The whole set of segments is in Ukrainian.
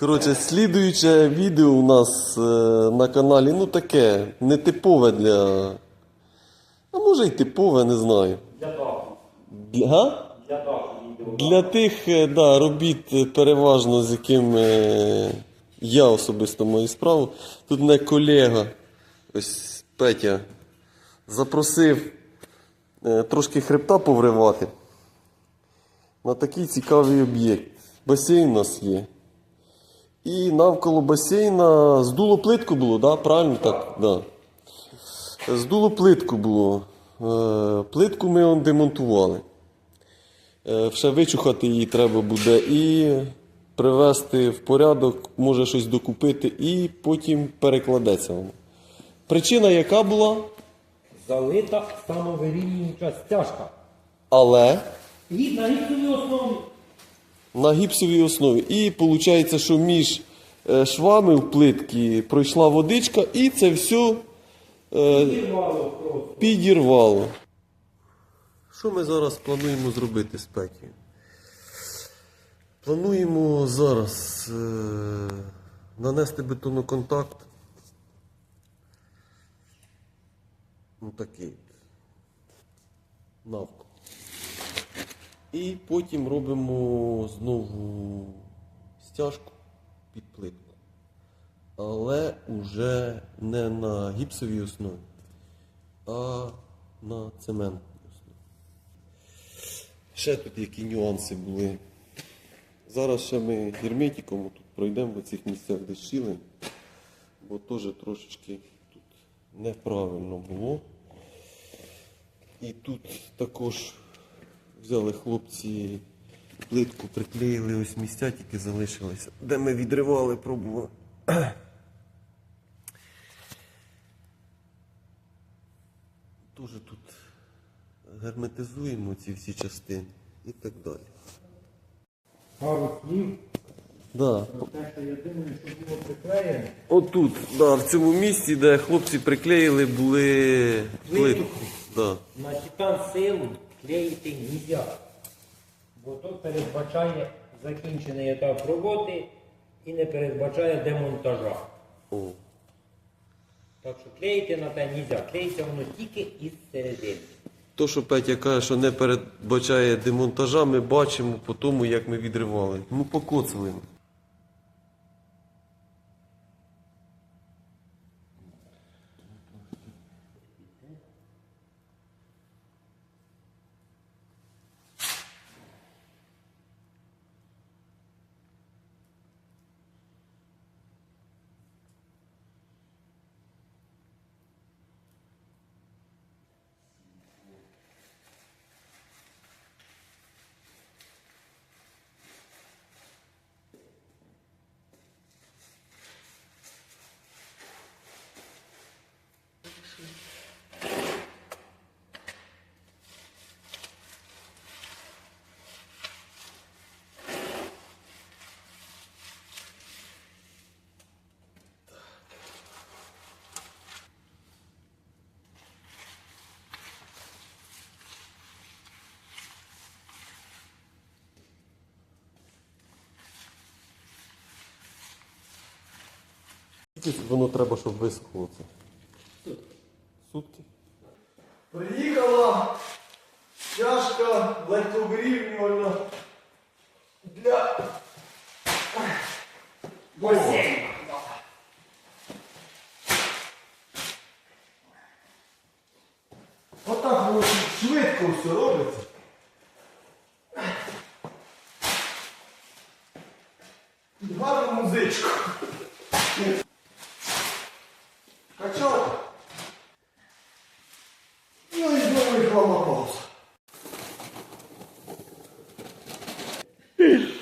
Коротше, слідуюче відео у нас е, на каналі, ну таке, нетипове для. А може й типове, не знаю. Для даху. Для, га? Для даху відео. Для тих е, да, робіт е, переважно, з якими е, я особисто маю справу. Тут мене колега, ось Петя, запросив е, трошки хребта повривати на такий цікавий об'єкт. Басейн у нас є. І навколо басейна здуло плитку було, да? правильно так? Да. Здуло плитку було. Е, Плитку ми демонтували. Е, Ще вичухати її треба буде і привести в порядок, може щось докупити, і потім перекладеться воно. Причина яка була? Залита самовирівнююча стяжка. Але І на гіпсовій основі. На гіпсовій основі. І виходить, що між е, швами в плитки пройшла водичка, і це все е, підірвало. Що ми зараз плануємо зробити з Петєю? Плануємо зараз е, нанести бетоноконтакт. Ну такий. Навколо. І потім робимо знову стяжку під плитку. Але вже не на гіпсовій основі, а на цементній основі. Ще тут які нюанси були. Зараз ще ми герметиком тут пройдемо в цих місцях, де щілин, бо теж трошечки тут неправильно було. І тут також взяли хлопці плитку, приклеїли ось місця, тільки залишилися, де ми відривали, пробували. Дуже тут герметизуємо ці всі частини і так далі. Пару слів Да. те, що я що було приклеєно. Отут, да, в цьому місці, де хлопці приклеїли, були плитку. Да. На титан силу клеїти нельзя. Бо то передбачає закінчений етап роботи і не передбачає демонтажа. О. Так що клеїти на те нельзя. Клеїться воно тільки із середини. То, що Петя каже, що не передбачає демонтажа, ми бачимо по тому, як ми відривали. Ну, покоцали. Скільки воно треба, щоб висохло це? Сутки. Приїхала чашка легковирівнювальна для басейну. Отак воно швидко все робиться. Гарну музичку. Yeah.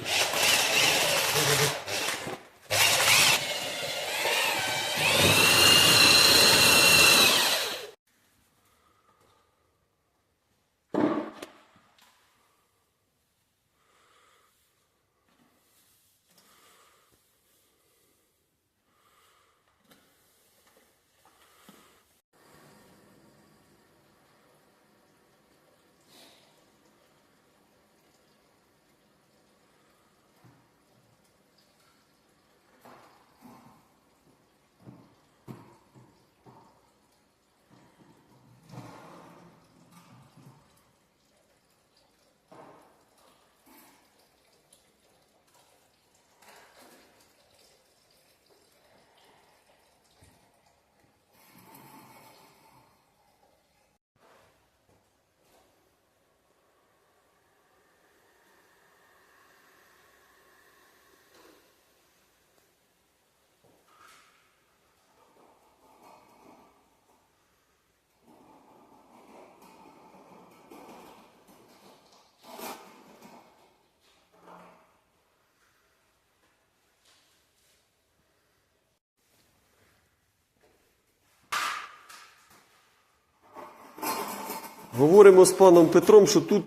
Говоримо з паном Петром, що тут,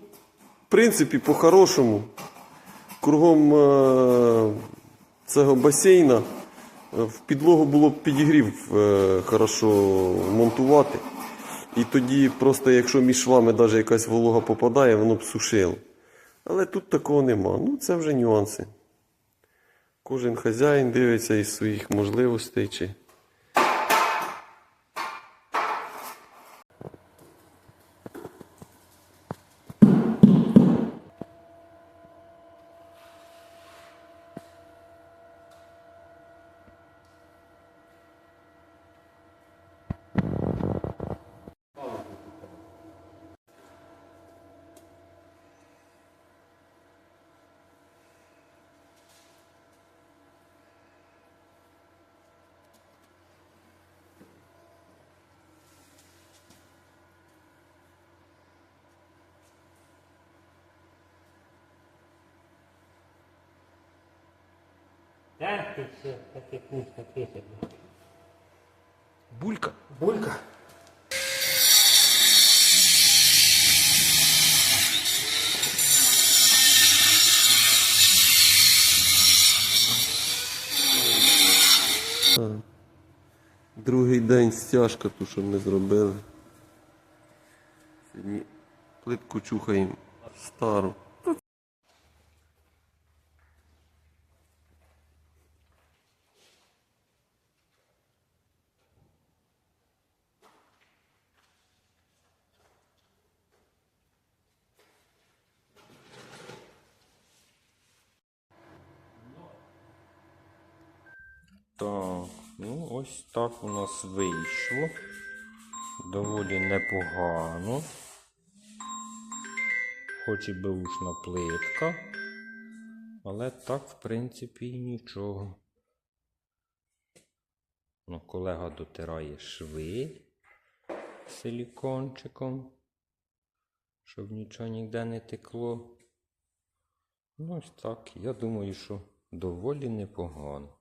в принципі, по-хорошому, кругом е, цього басейна е, в підлогу було б підігрів е, хорошо монтувати. І тоді просто, якщо між швами навіть якась волога попадає, воно б сушило. Але тут такого нема. Ну, це вже нюанси. Кожен хазяїн дивиться із своїх можливостей. Чи... Так, ти все, таке книжка пише. Булька. Булька. Другий день стяжка, ту, що ми зробили. Сьогодні плитку чухаємо стару. Так, ну ось так у нас вийшло. Доволі непогано. Хоч і беушна плитка. Але так, в принципі, і нічого. Ну, колега дотирає шви силікончиком, щоб нічого ніде не текло. Ну, ось так, я думаю, що доволі непогано.